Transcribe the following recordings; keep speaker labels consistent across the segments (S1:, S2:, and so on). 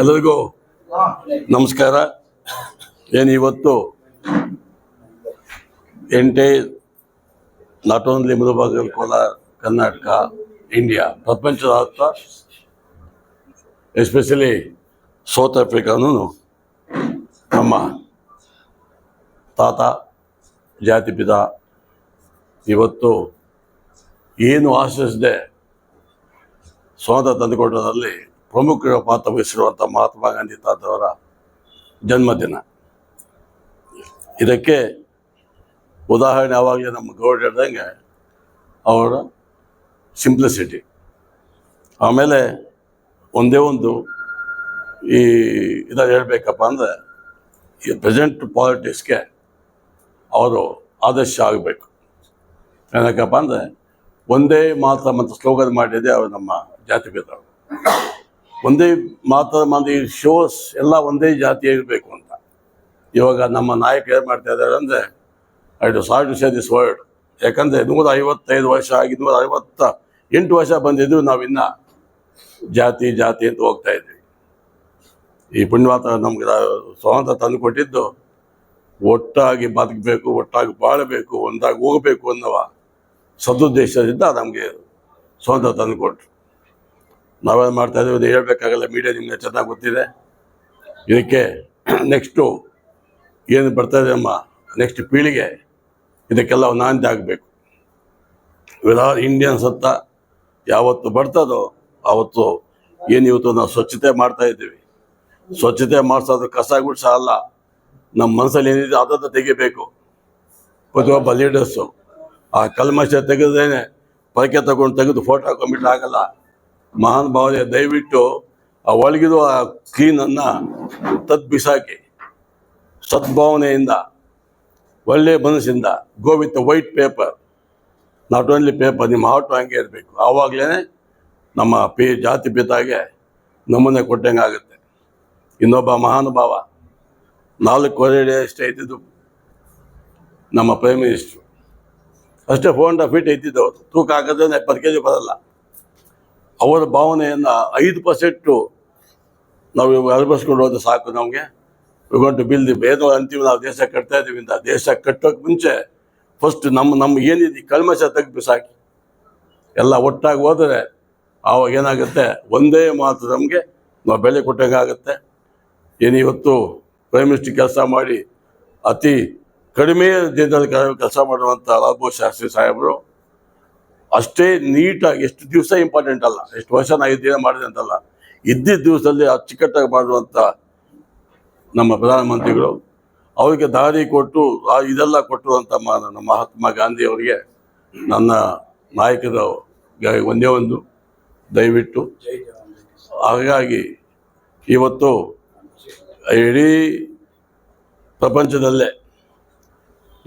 S1: ಎಲ್ಲರಿಗೂ ನಮಸ್ಕಾರ. ಏನು ಇವತ್ತು ಎಂಟೇ, not only Murubagal Kolar Karnataka, India ಪ್ರಪಂಚದಾದ್ಯಂತ ಎಸ್ಪೆಷಲಿ ಸೌತ್ ಆಫ್ರಿಕಾನೂ ನಮ್ಮ ತಾತ, ಜಾತಿ ಪಿತ, ಇವತ್ತು ಏನು ಆಶಿಸದೆ ಸ್ವಾತಂತ್ರ್ಯ ತಂದುಕೊಟ್ಟದಲ್ಲಿ ಪ್ರಮುಖ ಪಾತ್ರ ವಹಿಸಿರುವಂಥ ಮಹಾತ್ಮ ಗಾಂಧಿ ತಾತವರ ಜನ್ಮದಿನ. ಇದಕ್ಕೆ ಉದಾಹರಣೆ ಆವಾಗಲೇ ನಮ್ಮ ಗೌಡ ಹೇಳ್ದಂಗೆ ಅವರ ಸಿಂಪ್ಲಿಸಿಟಿ ಆಮೇಲೆ ಒಂದೇ ಒಂದು ಈ ಇದಾಗ ಹೇಳಬೇಕಪ್ಪ ಅಂದರೆ ಈ ಪ್ರೆಸೆಂಟ್ ಪಾಲಿಟಿಕ್ಸ್ಗೆ ಅವರು ಆದರ್ಶ ಆಗಬೇಕು. ಏನಕ್ಕಪ್ಪ ಅಂದರೆ ಒಂದೇ ಮಾತ್ರ ಮತ್ತು ಸ್ಲೋಗನ್ ಮಾಡಿದೆ ಅವರು ನಮ್ಮ ಜಾತಿ ಭೇದ. ಒಂದೇ ಮಾತ್ರ ಮಂದಿ ಶೋಸ್ ಎಲ್ಲ ಒಂದೇ ಜಾತಿ ಇರಬೇಕು ಅಂತ. ಇವಾಗ ನಮ್ಮ ನಾಯಕ ಏನು ಮಾಡ್ತಾ ಇದ್ದಾರೆ ಅಂದರೆ I do sorry to say this word. ಯಾಕಂದರೆ ನೂರ ಐವತ್ತೈದು ವರ್ಷ ಆಗಿ ನೂರ ಐವತ್ತ ಎಂಟು ವರ್ಷ ಬಂದಿದ್ದು ನಾವಿನ್ನ ಜಾತಿ ಜಾತಿ ಅಂತ ಹೋಗ್ತಾ ಇದ್ವಿ. ಈ ಪುಣ್ಯವಾತ ನಮ್ಗೆ ಸ್ವಾತಂತ್ರ್ಯ ತಂದು ಕೊಟ್ಟಿದ್ದು, ಒಟ್ಟಾಗಿ ಬದುಕಬೇಕು, ಒಟ್ಟಾಗಿ ಬಾಳಬೇಕು, ಒಂದಾಗಿ ಹೋಗಬೇಕು ಅನ್ನುವ ಸದುದ್ದೇಶದಿಂದ ನಮಗೆ ಸ್ವಂತ ತಂದು ಕೊಟ್ಟರು ನಾವೇನು ಮಾಡ್ತಾ ಇದ್ದೀವಿ ಅದು ಹೇಳ್ಬೇಕಾಗಲ್ಲ ಮೀಡಿಯಾ ನಿಮಗೆ ಚೆನ್ನಾಗಿ ಗೊತ್ತಿದೆ. ಇದಕ್ಕೆ ನೆಕ್ಸ್ಟು ಏನು ಬರ್ತಾಯಿದೆ ನಮ್ಮ ನೆಕ್ಸ್ಟ್ ಪೀಳಿಗೆ, ಇದಕ್ಕೆಲ್ಲ ನಾಂದಿ ಆಗಬೇಕು. ವಿರಾ ಇಂಡಿಯನ್ ಸತ್ತ ಯಾವತ್ತು ಬರ್ತದೋ ಆವತ್ತು ಏನು ಇವತ್ತು ನಾವು ಸ್ವಚ್ಛತೆ ಮಾಡ್ತಾ ಇದ್ದೀವಿ. ಸ್ವಚ್ಛತೆ ಮಾಡಿಸೋದು ಕಸ ಗುಡ್ಸ ಅಲ್ಲ ನಮ್ಮ ಮನಸ್ಸಲ್ಲಿ ಏನಿದೆ ಅದನ್ನು ತೆಗಿಬೇಕು. ಪ್ರತಿಯೊಬ್ಬ ಲೀಡರ್ಸು ಆ ಕಲ್ಮಶ ತೆಗೆದೇನೆ ಪರಕೆ ತಗೊಂಡು ತೆಗೆದು ಫೋಟೋ ಹಾಕೊಂಡ್ಬಿಟ್ರೆ ಆಗಲ್ಲ. ಮಹಾನ್ ಭಾವನೆ, ದಯವಿಟ್ಟು ಆ ಒಳಗಿರುವ ಆ ಕ್ಲೀನನ್ನು ತದ್ ಬಿಸಾಕಿ. ಸದ್ಭಾವನೆಯಿಂದ ಒಳ್ಳೆಯ ಮನಸ್ಸಿಂದ go with white paper not only paper ನಿಮ್ಮ ಹಾರ್ಟು ಹಂಗೆ ಇರಬೇಕು. ಆವಾಗಲೇ ನಮ್ಮ ಪಿ ಜಾತಿ ಪಿತಾಗೆ ನಮೂನೆ ಕೊಟ್ಟಂಗೆ ಆಗುತ್ತೆ. ಇನ್ನೊಬ್ಬ ಮಹಾನುಭಾವ ನಾಲ್ಕೂವರೆ ಅಷ್ಟೇ ಇದ್ದಿದ್ದು ನಮ್ಮ ಪ್ರೈಮ್ ಮಿನಿಸ್ಟ್ರು ಅಷ್ಟೇ ಫೋರ್ ಅಂಡ್ ಫೀಟ್ ಇದ್ದಿದ್ದವರು ತೂಕ ಹಾಕಿದ್ರೆ ಎಪ್ಪತ್ತು ಕೆ ಜಿ ಬರಲ್ಲ. ಅವರ ಭಾವನೆಯನ್ನು ಐದು ಪರ್ಸೆಂಟು ನಾವು ಅಳವಡಿಸ್ಕೊಂಡು ಹೋದ್ರೆ ಸಾಕು ನಮಗೆ. ಗೊಂಟು ಬಿಲ್ ಭೇದ ಅಂತೀವಿ ನಾವು ದೇಶ ಕಟ್ತಾ ಇದ್ದೀವಿ ಅಂತ. ದೇಶ ಕಟ್ಟೋಕೆ ಮುಂಚೆ ಫಸ್ಟ್ ನಮ್ಮ ನಮ್ಮ ಏನಿದೆ ಕಲ್ಮಶ ತೆಗ್ದು ಸಾಕಿ. ಎಲ್ಲ ಒಟ್ಟಾಗಿ ಹೋದರೆ ಆವಾಗ ಏನಾಗುತ್ತೆ? ಒಂದೇ ಮಾತು ನಮಗೆ, ನಾವು ಬೆಲೆ ಕೊಟ್ಟಂಗೆ ಆಗುತ್ತೆ ಏನು ಇವತ್ತು ಪ್ರೈಮ್ ಮಿನಿಸ್ಟರ್ ಕೆಲಸ ಮಾಡಿ ಅತಿ ಕಡಿಮೆ ದಿನದಲ್ಲಿ ಕೆಲಸ ಮಾಡುವಂಥ ಲಾಲ್ಬೋ ಶಾಸ್ತ್ರಿ ಸಾಹೇಬರು, ಅಷ್ಟೇ ನೀಟಾಗಿ ಎಷ್ಟು ದಿವಸ ಇಂಪಾರ್ಟೆಂಟ್ ಅಲ್ಲ, ಎಷ್ಟು ವರ್ಷ ನಾ ಇದ್ದೇನೆ ಮಾಡಿದೆ ಅಂತಲ್ಲ, ಇದ್ದಿದ್ದ ದಿವಸದಲ್ಲಿ ಅಚ್ಚುಕಟ್ಟಾಗಿ ಮಾಡುವಂಥ ನಮ್ಮ ಪ್ರಧಾನಮಂತ್ರಿಗಳು, ಅವರಿಗೆ ದಾರಿ ಕೊಟ್ಟು ಇದೆಲ್ಲ ಕೊಟ್ಟಿರುವಂಥ ನಮ್ಮ ಮಹಾತ್ಮ ಗಾಂಧಿ ಅವರಿಗೆ ನನ್ನ ನಾಯಕರ ಒಂದೇ ಒಂದು ದಯವಿಟ್ಟು. ಹಾಗಾಗಿ ಇವತ್ತು ಇಡೀ ಪ್ರಪಂಚದಲ್ಲೇ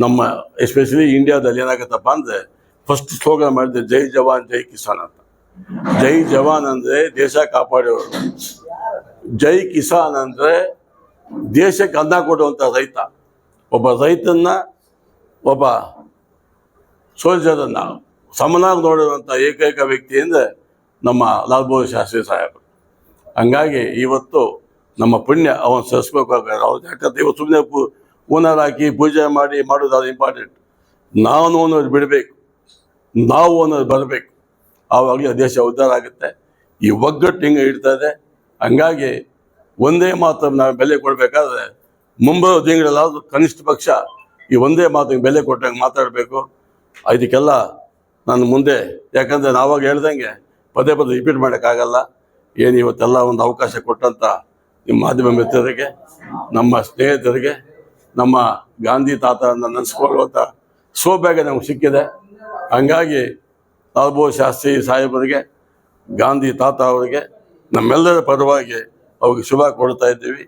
S1: ನಮ್ಮ ಎಸ್ಪೆಷಲಿ ಇಂಡಿಯಾದಲ್ಲಿ ಏನಾಗುತ್ತಪ್ಪ ಅಂದರೆ ಫಸ್ಟ್ ಸ್ಲೋಗನ್ ಮಾಡಿದೆ ಜೈ ಜವಾನ್, ಜೈ ಕಿಸಾನ್ ಅಂತ. ಜೈ ಜವಾನ್ ಅಂದರೆ ದೇಶ ಕಾಪಾಡೋರು. ಜೈ ಕಿಸಾನ್ ಅಂದರೆ ದೇಶಕ್ಕೆ ಅನ್ನ ಕೊಡುವಂಥ ರೈತ. ಒಬ್ಬ ರೈತನ್ನ, ಒಬ್ಬ ಸೋಲ್ಜರನ್ನು ಸಮನಾಗಿ ನೋಡಿರುವಂಥ ಏಕೈಕ ವ್ಯಕ್ತಿ ಅಂದರೆ ನಮ್ಮ ಲಾಲ್ ಬಹದ್ದೂರ್ ಶಾಸ್ತ್ರಿ ಸಾಹೇಬರು. ಹಂಗಾಗಿ ಇವತ್ತು ನಮ್ಮ ಪುಣ್ಯ, ಅವನು ಸರಿಸ್ಬೇಕಾಗ ಅವ್ರು ಯಾಕಂದ್ರೆ ಇವತ್ತು ಸುಮ್ಮನೆ ಪೂ ಹೂನಾರ್ ಹಾಕಿ ಪೂಜೆ ಮಾಡಿ ಮಾಡೋದು ಅದು ಇಂಪಾರ್ಟೆಂಟ್ ನಾನು ಅನ್ನೋದು ಬಿಡಬೇಕು. ನಾವು ಅನ್ನೋದು ಬರಬೇಕು. ಆವಾಗಲೇ ದೇಶ ಉದ್ಧಾರ ಆಗುತ್ತೆ. ಈ ಒಗ್ಗಟ್ಟು ಹಿಂಗೆ ಇಡ್ತದೆ ಹಂಗಾಗಿ ಒಂದೇ ಮಾತು ನಾವು ಬೆಲೆ ಕೊಡಬೇಕಾದ್ರೆ ಮುಂಬರುವ ತಿಂಗಳಲ್ಲಾದರೂ ಕನಿಷ್ಠ ಪಕ್ಷ ಈ ಒಂದೇ ಮಾತಿಗೆ ಬೆಲೆ ಕೊಟ್ಟಂಗೆ ಮಾತಾಡಬೇಕು. ಇದಕ್ಕೆಲ್ಲ ನಾನು ಮುಂದೆ, ಯಾಕಂದರೆ ಆವಾಗ ಹೇಳ್ದಂಗೆ ಪದೇ ಪದೇ ರಿಪೀಟ್ ಮಾಡೋಕ್ಕಾಗಲ್ಲ. ಏನು ಇವತ್ತೆಲ್ಲ ಒಂದು ಅವಕಾಶ ಕೊಟ್ಟಂಥ ನಿಮ್ಮ ಮಾಧ್ಯಮ ಮಿತ್ರರಿಗೆ, ನಮ್ಮ ಸ್ನೇಹಿತರಿಗೆ ನಮ್ಮ ಗಾಂಧಿ ತಾತ ನೆನೆಸ್ಕೊಳ್ಳುವಂಥ ಸೌಭಾಗ್ಯ ನಮ್ಗೆ ಸಿಕ್ಕಿದೆ. ಹಂಗಾಗಿ ಲಾಲ್ಬೋ ಶಾಸ್ತ್ರಿ ಸಾಹೇಬರಿಗೆ, ಗಾಂಧಿ ತಾತ ಅವರಿಗೆ, ನಮ್ಮೆಲ್ಲರ ಪರವಾಗಿ ಅವ್ರಿಗೆ ಶುಭ ಕೊಡ್ತಾ ಇದ್ದೀವಿ.